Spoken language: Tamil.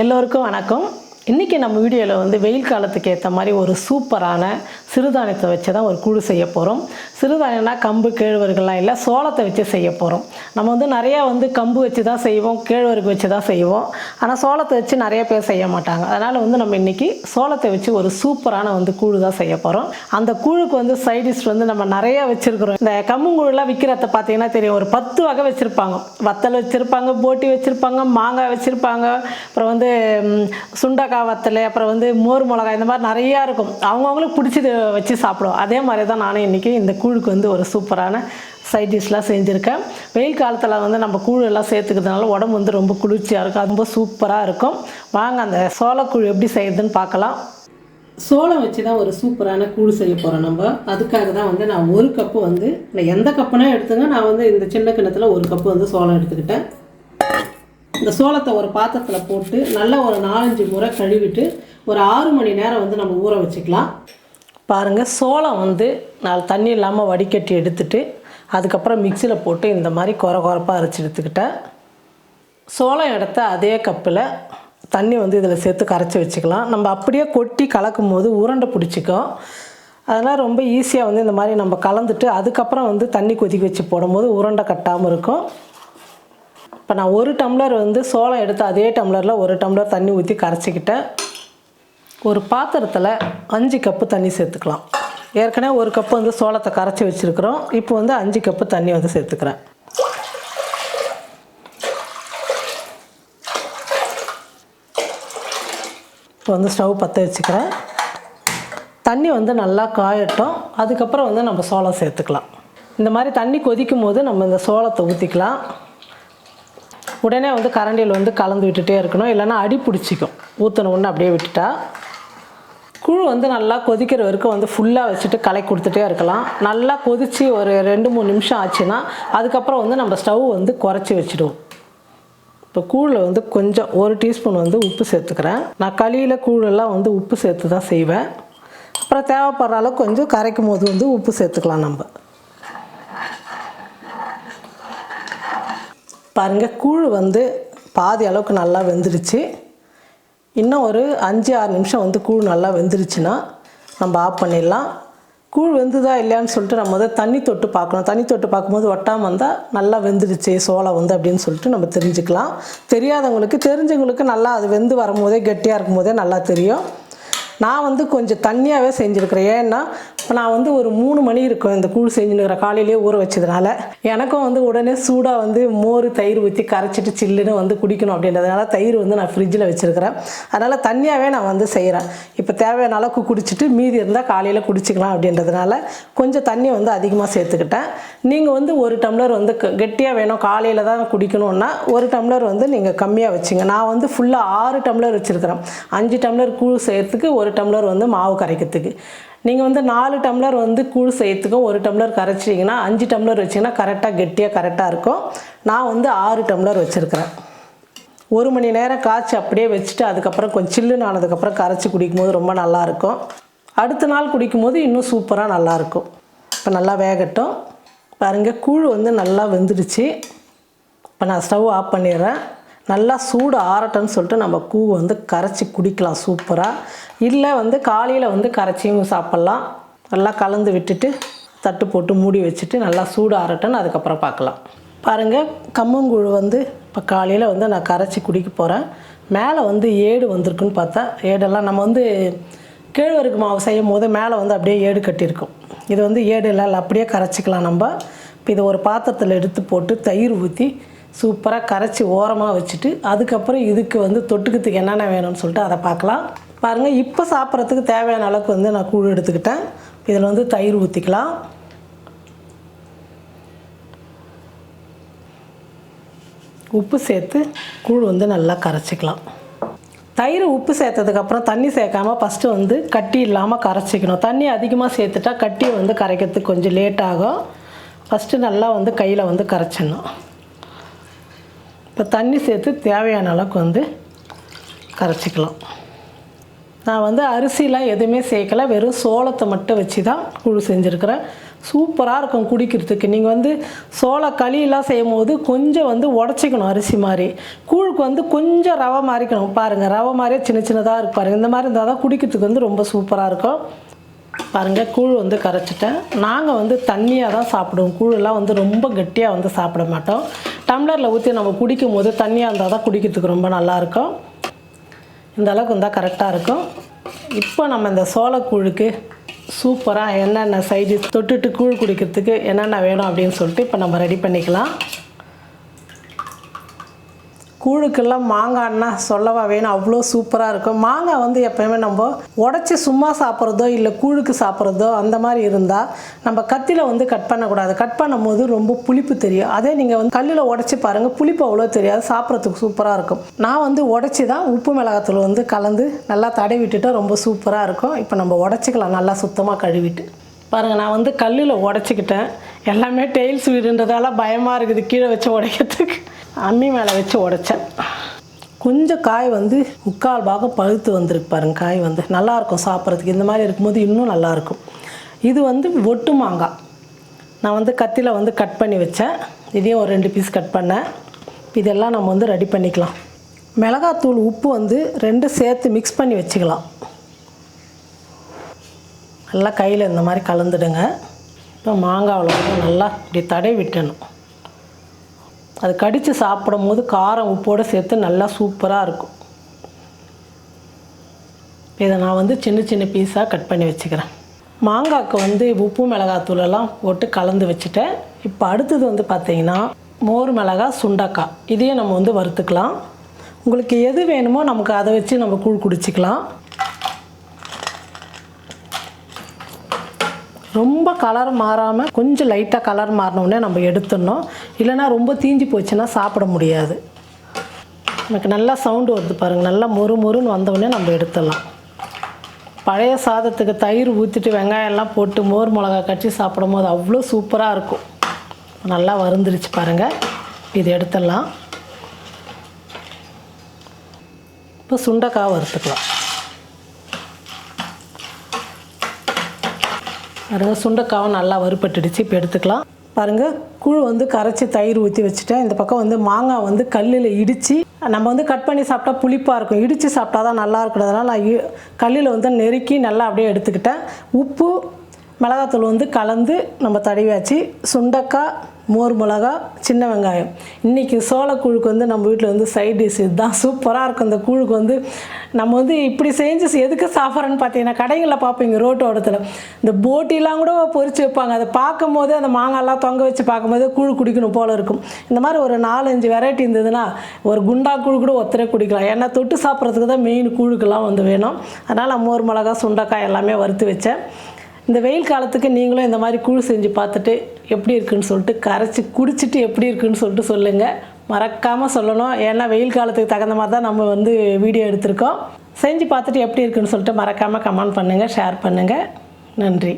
எல்லோருக்கும் வணக்கம். இன்றைக்கி நம்ம வீடியோவில் வந்து வெயில் காலத்துக்கு ஏற்ற மாதிரி ஒரு சூப்பரான சிறுதானியத்தை வச்சு தான் ஒரு கூழு செய்ய போகிறோம் சிறுதானியம்னா கம்பு கேழ்வரகுலாம் இல்லை சோளத்தை வச்சு செய்ய போகிறோம் நம்ம வந்து நிறையா வந்து கம்பு வச்சு தான் செய்வோம் கேழ்வரகு வச்சு தான் செய்வோம். ஆனால் சோளத்தை வச்சு நிறைய பேர் செய்ய மாட்டாங்க. அதனால் வந்து நம்ம இன்றைக்கி சோளத்தை வச்சு ஒரு சூப்பரான வந்து கூழு தான் செய்ய போகிறோம் அந்த கூழுக்கு வந்து சைடிஷ் வந்து நம்ம நிறையா வச்சுருக்குறோம். இந்த கம்புங்கூழுலாம் விற்கிறத பார்த்தீங்கன்னா தெரியும். ஒரு பத்து வகை வச்சுருப்பாங்க. வத்தல் வச்சுருப்பாங்க போட்டி வச்சுருப்பாங்க மாங்காய் வச்சுருப்பாங்க. அப்புறம் வந்து சுண்டக்காய் வத்தல் அப்புறம் வந்து மோர் மிளகாய் இந்த மாதிரி நிறையா இருக்கும். அவங்கவுங்களுக்கு பிடிச்சது வச்சு சாப்பிடுவோம். அதே மாதிரி தான் நானும் இன்றைக்கி இந்த கூழுக்கு வந்து ஒரு சூப்பரான சைட் டிஷ்லாம் செஞ்சுருக்கேன். வெயில் காலத்தில் வந்து நம்ம கூழ் எல்லாம் சேர்த்துக்கிறதுனால உடம்பு வந்து ரொம்ப குளிர்ச்சியாக இருக்கும். அது ரொம்ப சூப்பராக இருக்கும். வாங்க அந்த சோளக்கூழ் எப்படி செய்யுதுன்னு பார்க்கலாம். சோளம் வச்சு தான் ஒரு சூப்பரான கூழ் செய்ய போகிறோம் நம்ம. அதுக்காக தான் வந்து நான் ஒரு கப்பு வந்து இல்லை எந்த கப்புனா எடுத்துங்க. நான் வந்து இந்த சின்ன கிண்ணத்தில் ஒரு கப்பு வந்து சோளம் எடுத்துக்கிட்டேன். இந்த சோளத்தை ஒரு பாத்திரத்தில் போட்டு நல்லா ஒரு நாலஞ்சு முறை கழுவிட்டு ஒரு ஆறு மணி நேரம் வந்து நம்ம ஊற வச்சுக்கலாம். பாருங்கள் சோளம் வந்து நான் தண்ணி இல்லாமல் வடிகட்டி எடுத்துட்டு அதுக்கப்புறம் மிக்சியில் போட்டு இந்த மாதிரி குறை குறப்பாக அரைச்சி எடுத்துக்கிட்டேன். சோளம் எடுத்த அதே கப்பில் தண்ணி வந்து இதில் சேர்த்து கரைச்சி வச்சுக்கலாம். நம்ம அப்படியே கொட்டி கலக்கும் போது உருண்டை பிடிச்சிக்கும். அதெல்லாம் ரொம்ப ஈஸியாக வந்து இந்த மாதிரி நம்ம கலந்துட்டு அதுக்கப்புறம் வந்து தண்ணி கொதிக்க வச்சு போடும்போது உருண்டை கட்டாமல் இருக்கும். இப்போ நான் ஒரு டம்ளர் வந்து சோளம் எடுத்து அதே டம்ளரில் ஒரு டம்ளர் தண்ணி ஊற்றி கரைச்சிக்கிட்டேன். ஒரு பாத்திரத்தில் அஞ்சு கப்பு தண்ணி சேர்த்துக்கலாம். ஏற்கனவே ஒரு கப்பு வந்து சோளத்தை கரைச்சி வச்சுருக்குறோம். இப்போ வந்து அஞ்சு கப்பு தண்ணி வந்து சேர்த்துக்கிறேன். இப்போ வந்து ஸ்டவ் பற்ற வச்சுக்கிறேன். தண்ணி வந்து நல்லா காயட்டும். அதுக்கப்புறம் வந்து நம்ம சோளம் சேர்த்துக்கலாம். இந்த மாதிரி தண்ணி கொதிக்கும் போது நம்ம இந்த சோளத்தை ஊற்றிக்கலாம் உடனே வந்து கரண்டியில் வந்து கலந்து விட்டுட்டே இருக்கணும். இல்லைன்னா அடி பிடிச்சிக்கும். ஊற்றின உடனே அப்படியே விட்டுட்டா குழு வந்து நல்லா கொதிக்கிற வரைக்கும் வந்து ஃபுல்லாக வச்சுட்டு கலை கொடுத்துட்டே இருக்கலாம். நல்லா கொதித்து ஒரு ரெண்டு மூணு நிமிஷம் ஆச்சுன்னா அதுக்கப்புறம் வந்து நம்ம ஸ்டவ் வந்து குறைச்சி வச்சுடுவோம். இப்போ கூழில் வந்து கொஞ்சம் ஒரு டீஸ்பூன் வந்து உப்பு சேர்த்துக்கிறேன். நான் களியில் கூழெல்லாம் வந்து உப்பு சேர்த்து தான் செய்வேன். அப்புறம் தேவைப்படுற அளவுக்கு கொஞ்சம் கரைக்கும் போது வந்து உப்பு சேர்த்துக்கலாம் நம்ம. பாருங்கள் கூழ் வந்து பாதி அளவுக்கு நல்லா வெந்துடுச்சு. இன்னும் ஒரு அஞ்சு ஆறு நிமிஷம் வந்து கூழ் நல்லா வெந்துருச்சுன்னா நம்ம ஆஃப் பண்ணிடலாம். கூழ் வெந்துதா இல்லையான்னு சொல்லிட்டு நம்ம வந்து தண்ணி தொட்டு பார்க்கணும். தண்ணி தொட்டு பார்க்கும்போது ஒட்டாமல் வந்தால் நல்லா வெந்துடுச்சு சோளம் வந்து அப்படின்னு சொல்லிட்டு நம்ம தெரிஞ்சுக்கலாம். தெரியாதவங்களுக்கு தெரிஞ்சவங்களுக்கு நல்லா அது வெந்து வரும்போதே கெட்டியாக இருக்கும்போதே நல்லா தெரியும். நான் வந்து கொஞ்சம் தண்ணியாகவே செஞ்சுருக்கிறேன். ஏன்னா இப்போ நான் வந்து ஒரு மூணு மணி இருக்கும் இந்த கூழ் செஞ்சுருக்கிற காலையிலேயே ஊற வச்சதுனால. எனக்கும் வந்து உடனே சூடாக வந்து மோர் தயிர் ஊற்றி கரைச்சிட்டு சில்லுன்னு வந்து குடிக்கணும் அப்படின்றதுனால தயிர் வந்து நான் ஃப்ரிட்ஜில் வச்சுருக்கிறேன். அதனால் தண்ணியாகவே நான் வந்து செய்கிறேன் இப்போ தேவையான அளவுக்கு குடிச்சிட்டு மீதி இருந்தால் காலையில் குடிச்சிக்கலாம் அப்படின்றதுனால கொஞ்சம் தண்ணி வந்து அதிகமாக சேர்த்துக்கிட்டேன். நீங்கள் வந்து ஒரு டம்ளர் வந்து க- கெட்டியாக வேணும். காலையில் தான் குடிக்கணும்னா ஒரு டம்ளர் வந்து நீங்கள் கம்மியாக வச்சுங்க. நான் வந்து ஃபுல்லாக ஆறு டம்ளர் வச்சுருக்கிறேன். அஞ்சு டம்ளர் கூழ் செய்கிறதுக்கு ஒரு ஒரு டம்ளர் வந்து மாவு கரைக்கிறதுக்கு. நீங்கள் வந்து நாலு டம்ளர் வந்து கூழ் செய்யறதுக்கும் ஒரு டம்ளர் கரைச்சிட்டிங்கன்னா அஞ்சு டம்ளர் வச்சிங்கன்னா கரெக்டாக கெட்டியாக கரெக்டாக இருக்கும். நான் வந்து ஆறு டம்ளர் வச்சுருக்கிறேன். ஒரு மணி நேரம் காய்ச்சி அப்படியே வச்சுட்டு அதுக்கப்புறம் கொஞ்சம் சில்லுன்னு ஆனதுக்கப்புறம் கரைச்சி குடிக்கும்போது ரொம்ப நல்லாயிருக்கும் அடுத்த நாள் குடிக்கும்போது இன்னும் சூப்பராக நல்லாயிருக்கும் இப்போ நல்லா வேகட்டும். பாருங்கள் கூழ் வந்து நல்லா வெந்துடுச்சு. இப்போ நான் ஸ்டவ் ஆஃப் பண்ணிடுறேன். நல்லா சூடு ஆறட்டும்னு சொல்லிட்டு நம்ம கூ வந்து கரைச்சி குடிக்கலாம் சூப்பராக இல்லை வந்து காலையில் வந்து கரைச்சியும் சாப்பிட்லாம். நல்லா கலந்து விட்டுட்டு தட்டு போட்டு மூடி வச்சுட்டு நல்லா சூடு ஆறட்டும்னு அதுக்கப்புறம் பார்க்கலாம். பாருங்கள் கம்மங்கூழ் வந்து இப்போ காலையில் வந்து நான் கரைச்சி குடிக்க போகிறேன் மேலே வந்து ஏடு வந்திருக்குன்னு பார்த்தா ஏடெல்லாம் நம்ம வந்து கேழ்வரகு மாவு செய்யும் போது மேலே வந்து அப்படியே ஏடு கட்டியிருக்கும். இது வந்து ஏடு இல்லை அப்படியே கரைச்சிக்கலாம் நம்ம. இப்போ இதை ஒரு பாத்திரத்தில் எடுத்து போட்டு தயிர் ஊற்றி சூப்பராக கரைச்சி ஓரமாக வச்சுட்டு அதுக்கப்புறம் இதுக்கு வந்து தொட்டுக்கிறதுக்கு என்னென்ன வேணும்னு சொல்லிட்டு அதை பார்க்கலாம். பாருங்கள் இப்போ சாப்பிட்றதுக்கு தேவையான அளவுக்கு வந்து நான் கூழ் எடுத்துக்கிட்டேன். இதில் வந்து தயிர் ஊற்றிக்கலாம் உப்பு சேர்த்து கூழ் வந்து நல்லா கரைச்சிக்கலாம். தயிர் உப்பு சேர்த்ததுக்கப்புறம் தண்ணி சேர்க்காம ஃபஸ்ட்டு வந்து கட்டி இல்லாமல் கரைச்சிக்கணும். தண்ணி அதிகமாக சேர்த்துட்டா கட்டி வந்து கரைக்கிறதுக்கு கொஞ்சம் லேட் ஆகும். ஃபஸ்ட்டு நல்லா வந்து கையில் வந்து கரைச்சிடணும். இப்போ தண்ணி சேர்த்து தேவையான அளவுக்கு வந்து கரைச்சிக்கலாம். நான் வந்து அரிசிலாம் எதுவுமே சேர்க்கல. வெறும் சோளத்தை மட்டும் வச்சு தான் கூழ் செஞ்சுருக்கிறேன். சூப்பராக இருக்கும் குடிக்கிறதுக்கு. நீங்கள் வந்து சோள களியெல்லாம் செய்யும் போது கொஞ்சம் வந்து உடச்சிக்கணும் அரிசி மாதிரி. கூழுக்கு வந்து கொஞ்சம் ரவை மாறிக்கணும். பாருங்கள் ரவை மாதிரியே சின்ன சின்னதாக இருக்கு பாருங்கள் இந்த மாதிரி இருந்தால் தான் குடிக்கிறதுக்கு வந்து ரொம்ப சூப்பராக இருக்கும். பாருங்கள் கூழ் வந்து கரைச்சிட்டேன். நாங்கள் வந்து தண்ணியாக தான் சாப்பிடுவோம். கூழெல்லாம் வந்து ரொம்ப கெட்டியாக வந்து சாப்பிட மாட்டோம். டம்ளரில் ஊற்றி நம்ம குடிக்கும் போது தண்ணியாக இருந்தால் தான் குடிக்கிறதுக்கு ரொம்ப நல்லாயிருக்கும். இந்த அளவுக்கு இருந்தால் கரெக்டாக இருக்கும். இப்போ நம்ம இந்த சோளக்கூழுக்கு சூப்பராக என்னென்ன சைடு தொட்டுட்டு கூழ் குடிக்கிறதுக்கு என்னென்ன வேணும் அப்படின்னு சொல்லிட்டு இப்போ நம்ம ரெடி பண்ணிக்கலாம். கூழுக்கெல்லாம் மாங்காய்னா சொல்லவா வேணும்? அவ்வளோ சூப்பராக இருக்கும். மாங்காய் வந்து எப்போயுமே நம்ம உடச்சி சும்மா சாப்பிட்றதோ இல்லை கூழுக்கு சாப்பிட்றதோ அந்த மாதிரி இருந்தால் நம்ம கத்தியில் வந்து கட் பண்ணக்கூடாது. கட் பண்ணும்போது ரொம்ப புளிப்பு தெரியும். அதே நீங்கள் வந்து கல்லில் உடச்சி பாருங்கள் புளிப்பு அவ்வளோ தெரியாது. சாப்பிட்றதுக்கு சூப்பராக இருக்கும். நான் வந்து உடச்சி தான் உப்பு மிளகாத்தூள் வந்து கலந்து நல்லா தடை விட்டுட்டா ரொம்ப சூப்பராக இருக்கும். இப்போ நம்ம உடச்சிக்கலாம் நல்லா சுத்தமாக கழுவிட்டு. பாருங்கள் நான் வந்து கல்லில் உடச்சிக்கிட்டேன். எல்லாமே டெய்ல்ஸ் வீடுன்றதால பயமாக இருக்குது கீழே வச்சு உடைக்கிறதுக்கு. அம்மி மேலே வச்சு உடைச்சேன். கொஞ்சம் காய் வந்து முக்கால் பாகம் பழுத்து வந்திருக்கு பாருங்க காய் வந்து. நல்லாயிருக்கும் சாப்பிட்றதுக்கு. இந்த மாதிரி இருக்கும்போது இன்னும் நல்லாயிருக்கும். இது வந்து ஒட்டு மாங்காய். நான் வந்து கத்தியில் வந்து கட் பண்ணி வச்சேன். இதையும் ஒரு ரெண்டு பீஸ் கட் பண்ணேன். இதெல்லாம் நம்ம வந்து ரெடி பண்ணிக்கலாம். மிளகாத்தூள் உப்பு வந்து ரெண்டு சேர்த்து மிக்ஸ் பண்ணி வச்சுக்கலாம். நல்லா கையில் இந்த மாதிரி கலந்துடுங்க. இப்போ மாங்காவில் வந்து நல்லா இப்படி தடவி விட்டணும். அது கடித்து சாப்பிடும் போது காரம் உப்போடு சேர்த்து நல்லா சூப்பராக இருக்கும். இதை நான் வந்து சின்ன சின்ன பீஸாக கட் பண்ணி வச்சுக்கிறேன். மாங்காய்க்கு வந்து உப்பு மிளகாத்தூளெல்லாம் போட்டு கலந்து வச்சுட்டேன். இப்போ அடுத்தது வந்து பார்த்திங்கன்னா மோர் மிளகாய் சுண்டக்காய். இதையும் நம்ம வந்து வறுத்துக்கலாம். உங்களுக்கு எது வேணுமோ நமக்கு அதை வச்சு நம்ம கூழ் குடிச்சிக்கலாம். ரொம்ப கலர் மாறாமல் கொஞ்சம் லைட்டாக கலர் மாறினோடனே நம்ம எடுத்துடணும். இல்லைன்னா ரொம்ப தீஞ்சு போச்சுன்னா சாப்பிட முடியாது. எனக்கு நல்லா சவுண்டு வருது பாருங்கள் நல்லா மொறு மொறுன்னு வந்தவுடனே நம்ம எடுத்துடலாம். பழைய சாதத்துக்கு தயிர் ஊற்றிட்டு வெங்காயம்லாம் போட்டு மோர் மிளகா கட்டி சாப்பிடும் போது அவ்வளோ சூப்பராக இருக்கும். நல்லா வருந்துருச்சு பாருங்கள் இது எடுத்துடலாம். இப்போ சுண்டைக்காய் வறுத்துக்கலாம். பாருங்கள் சுண்டைக்காவும் நல்லா வறுப்பட்டுடுச்சு இப்போ எடுத்துக்கலாம். பாருங்கள் கூழ் வந்து கரைச்சி தயிர் ஊற்றி வச்சுட்டேன். இந்த பக்கம் வந்து மாங்காய் வந்து கல்லில் இடித்து நம்ம வந்து கட் பண்ணி சாப்பிட்டா புளிப்பாக இருக்கும். இடித்து சாப்பிட்டா தான் நல்லா இருக்கிறதுனால நான் இ- கல்லில் வந்து நெருக்கி நல்லா அப்படியே எடுத்துக்கிட்டேன். உப்பு மிளகாத்தூள் வந்து கலந்து நம்ம தடவியாச்சு. சுண்டக்காய் மோர் மிளகா சின்ன வெங்காயம். இன்றைக்கி சோளக்கூழுக்கு வந்து நம்ம வீட்டில் வந்து சைட் டிஷ் இதுதான். சூப்பராக இருக்கும். இந்த கூழுக்கு வந்து நம்ம வந்து இப்படி செஞ்சு எதுக்கு சாப்பிட்றேன்னு பார்த்தீங்கன்னா கடைகளில் பார்ப்பீங்க ரோட்டோடத்தில் இந்த போட்டிலாம் கூட பொறிச்சு வைப்பாங்க. அதை பார்க்கும் போதே அந்த மாங்காய்லாம் தொங்க வச்சு பார்க்கும்போதே கூழ் குடிக்கணும் போல் இருக்கும். இந்த மாதிரி ஒரு நாலஞ்சு வெரைட்டி இருந்ததுன்னா ஒரு குண்டா கூழ் கூட ஒத்தரே குடிக்கலாம். ஏன்னா தொட்டு சாப்பிட்றதுக்கு தான் மெயின் கூழுக்கெல்லாம் வந்து வேணும். அதனால் மோர் மிளகா சுண்டக்காய் எல்லாமே வறுத்து வச்சேன். இந்த வெயில் காலத்துக்கு நீங்களும் இந்த மாதிரி கூழ் செஞ்சு பார்த்துட்டு எப்படி இருக்குன்னு சொல்லிட்டு கரைச்சி குடிச்சிட்டு எப்படி இருக்குன்னு சொல்லிட்டு சொல்லுங்கள் மறக்காமல் சொல்லணும். ஏன்னா வெயில் காலத்துக்கு தகுந்த மாதிரி தான் நம்ம வந்து வீடியோ எடுத்திருக்கோம். செஞ்சு பார்த்துட்டு எப்படி இருக்குன்னு சொல்லிட்டு மறக்காமல் கமெண்ட் பண்ணுங்கள் ஷேர் பண்ணுங்கள் நன்றி.